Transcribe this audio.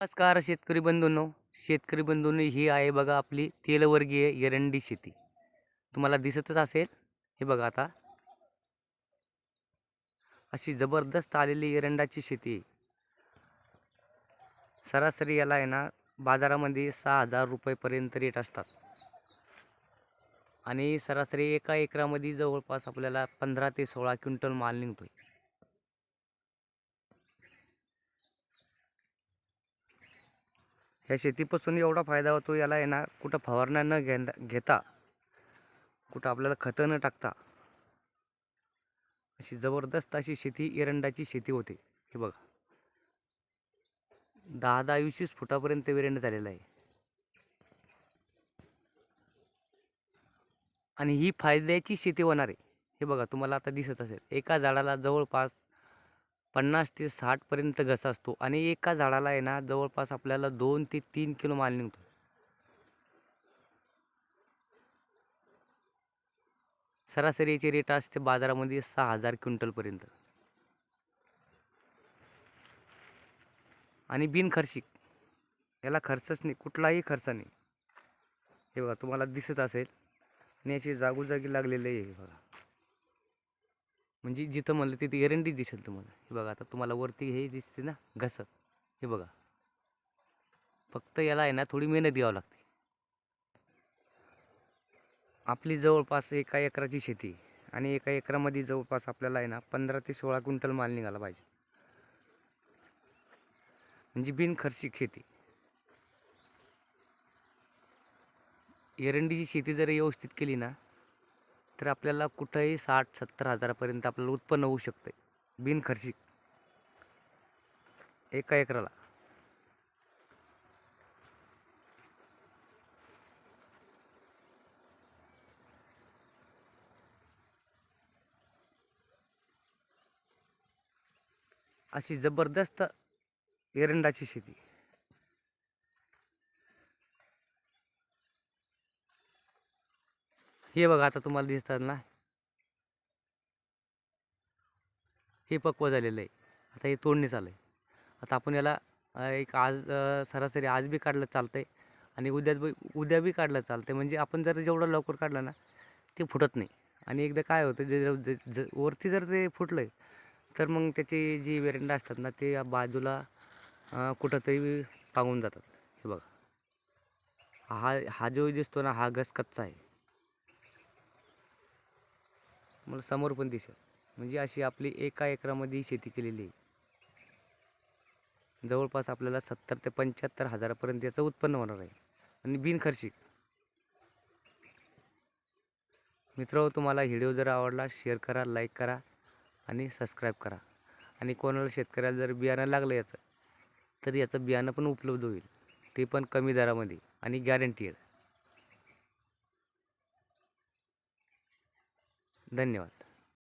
नमस्कार शेतकरी बंधूंनो. शेतकरी बंधूंनो ही आहे बघा आपली तेलवर्गीय एरंडी शेती. तुम्हाला दिसतच असेल. हे बघा आता. अशी जबरदस्त आलेली एरंडाची शेती आहे. सरासरी याला आहे ना बाजारामध्ये सहा हजार रुपयेपर्यंत रेट असतात. आणि सरासरी एका एकरामध्ये जवळपास आपल्याला पंधरा ते सोळा क्विंटल माल निघतोय. ह्या शेतीपासून एवढा फायदा होतो याला आहे ना कुठं फवारण्या न घे घेता कुठं आपल्याला खतं न टाकता अशी जबरदस्त अशी शेती एरंडाची शेती होते. हे बघा. दहा दहा वीस फुटापर्यंत एरंड झालेला आहे. आणि ही फायद्याची शेती होणार आहे. हे बघा तुम्हाला आता दिसत असेल. एका झाडाला जवळपास पन्नास ते साठपर्यंत घसा असतो आणि एका झाडाला आहे ना जवळपास आपल्याला दोन ते तीन किलो माल निघतो. सरासरी याची रेट असते बाजारामध्ये सहा हजार क्विंटलपर्यंत आणि बिनखर्चिक याला खर्चच नाही कुठलाही खर्च नाही. हे बघा तुम्हाला दिसत असेल आणि याची जागोजागी लागलेली आहे हे बघा. म्हणजे जिथं म्हणलं तिथे एरंडी दिसेल तुम्हाला. हे बघा आता तुम्हाला वरती हे दिसते ना घसत हे बघा. फक्त याला आहे ना थोडी मेहनत द्यावं लागते. आपली जवळपास एका एकराची शेती आणि एका एकरामध्ये जवळपास आपल्याला आहे ना पंधरा ते सोळा क्विंटल माल निघाला पाहिजे. म्हणजे बिनखर्चिक शेती. एरंडीची शेती जर व्यवस्थित केली ना तर आपल्याला कुठंही साठ सत्तर हजारापर्यंत आपल्याला उत्पन्न होऊ शकते बिनखर्चिक. एका एकराला. अशी जबरदस्त एरंडाची शेती. हे बघा आता तुम्हाला दिसतात ना. हे पक्व झालेलं आहे. आता हे तोडणी चालू आहे आता आपण याला एक आज सरासरी आज बी काढलं चालतं आहे आणि उद्या उद्या बी काढलं चालतंय. म्हणजे आपण जर जेवढं लवकर काढलं ना ते फुटत नाही. आणि एकदा काय होतं जे जे- वरती जर ते फुटलं तर मग त्याची जी वेरेंडा असतात ना ते बाजूला कुठंतरी पांगून जातात. हे बघा. हा हा जो दिसतो ना हा गस कच्चा आहे. मला समोर पण दिसेल म्हणजे अशी आपली एका एकरामध्ये शेती केलेली आहे. जवळपास आपल्याला सत्तर ते पंच्याहत्तर हजारापर्यंत याचं उत्पन्न होणार आहे. आणि बिनखर्चिक. मित्र तुम्हाला व्हिडिओ जर आवडला शेअर करा लाईक करा आणि सबस्क्राईब करा. आणि कोणाला शेतकऱ्याला जर बियाणं लागलं याचं तर याचं बियाणं पण उपलब्ध होईल. ते पण कमी दरामध्ये आणि गॅरंटीड धन्यवाद.